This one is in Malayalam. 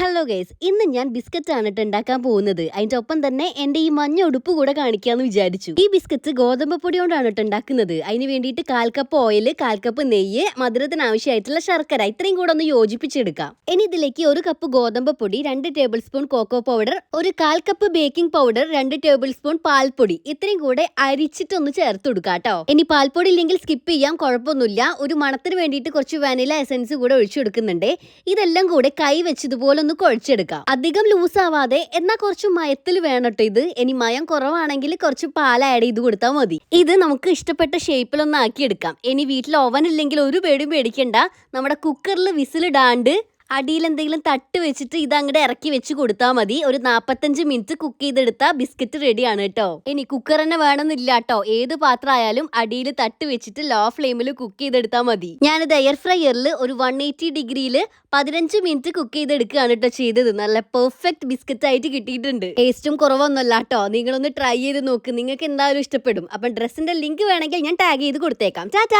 ഹലോ ഗൈസ് ഇന്ന് ഞാൻ ബിസ്ക്കറ്റ് ആണ് ഉണ്ടാക്കാൻ പോകുന്നത്. അതിന്റെ ഒപ്പം തന്നെ എന്റെ ഈ മഞ്ഞ ഉടുപ്പ് കൂടെ കാണിക്കാന്ന് വിചാരിച്ചു. ഈ ബിസ്ക്കറ്റ് ഗോതമ്പ് പൊടി കൊണ്ടാണ് ഉണ്ടാക്കുന്നത് അതിന് വേണ്ടിയിട്ട് കാൽ കപ്പ് ഓയിൽ കാൽ കപ്പ് നെയ്യ് മധുരത്തിന് ആവശ്യമായിട്ടുള്ള ശർക്കര ഇത്രയും കൂടെ ഒന്ന് യോജിപ്പിച്ചെടുക്കാം. ഇനി ഇതിലേക്ക് ഒരു കപ്പ് ഗോതമ്പ് പൊടി രണ്ട് ടേബിൾ സ്പൂൺ കോക്കോ പൗഡർ ഒരു കാൽ കപ്പ് ബേക്കിംഗ് പൗഡർ രണ്ട് ടേബിൾ സ്പൂൺ പാൽപ്പൊടി ഇത്രയും കൂടെ അരിച്ചിട്ടൊന്ന് ചേർത്ത് കൊടുക്കാം കേട്ടോ ഇനി പാൽപ്പൊടി ഇല്ലെങ്കിൽ സ്കിപ്പ് ചെയ്യാം കുഴപ്പമൊന്നുമില്ല ഒരു മണത്തിന് വേണ്ടിയിട്ട് കുറച്ച് വാനില എസൻസ് കൂടെ ഒഴിച്ചു കൊടുക്കുന്നുണ്ട് ഇതെല്ലാം കൂടെ കൈ വെച്ചതുപോലെ ഒന്ന് കുഴച്ചെടുക്കാം. അധികം ലൂസ് ആവാതെ എന്നാൽ കുറച്ച് മയത്തിൽ വേണട്ടോ ഇത്. ഇനി മയം കുറവാണെങ്കിൽ കുറച്ച് പാൽ ആഡ് ചെയ്ത് കൊടുത്താൽ മതി. ഇത് നമുക്ക് ഇഷ്ടപ്പെട്ട ഷേപ്പിലൊന്ന് ആക്കിയെടുക്കാം. ഇനി വീട്ടിൽ ഓവൻ ഇല്ലെങ്കിൽ ഒരു പേടിയും പേടിക്കണ്ട. നമ്മുടെ കുക്കറിൽ വിസിലിടാണ്ട് അടിയിൽ എന്തെങ്കിലും തട്ട് വെച്ചിട്ട് ഇത് അങ്ങോട്ട് ഇറക്കി വെച്ച് കൊടുത്താൽ മതി. ഒരു നാപ്പത്തഞ്ച് മിനിറ്റ് കുക്ക് ചെയ്തെടുത്ത ബിസ്ക്കറ്റ് റെഡിയാണ് കേട്ടോ ഇനി കുക്കർ തന്നെ വേണമെന്നില്ല കേട്ടോ ഏത് പാത്രം ആയാലും അടിയിൽ തട്ട് വെച്ചിട്ട് ലോ ഫ്ലെയിമിൽ കുക്ക് ചെയ്തെടുത്താൽ മതി. ഞാനിത് എയർ ഫ്രയറിൽ ഒരു വൺ എയ്റ്റി ഡിഗ്രിയിൽ പതിനഞ്ച് മിനിറ്റ് കുക്ക് ചെയ്തെടുക്കുകയാണ് കേട്ടോ ചെയ്തത്. നല്ല പെർഫെക്റ്റ് ബിസ്ക്കറ്റ് ആയിട്ട് കിട്ടിയിട്ടുണ്ട്. ടേസ്റ്റും കുറവൊന്നുമല്ല കേട്ടോ നിങ്ങളൊന്ന് ട്രൈ ചെയ്ത് നോക്ക്. നിങ്ങൾക്ക് എന്തായാലും ഇഷ്ടപ്പെടും. അപ്പം ഡ്രസ്സിന്റെ ലിങ്ക് വേണമെങ്കിൽ ഞാൻ ടാഗ് ചെയ്ത് കൊടുത്തേക്കാം. ടാറ്റാ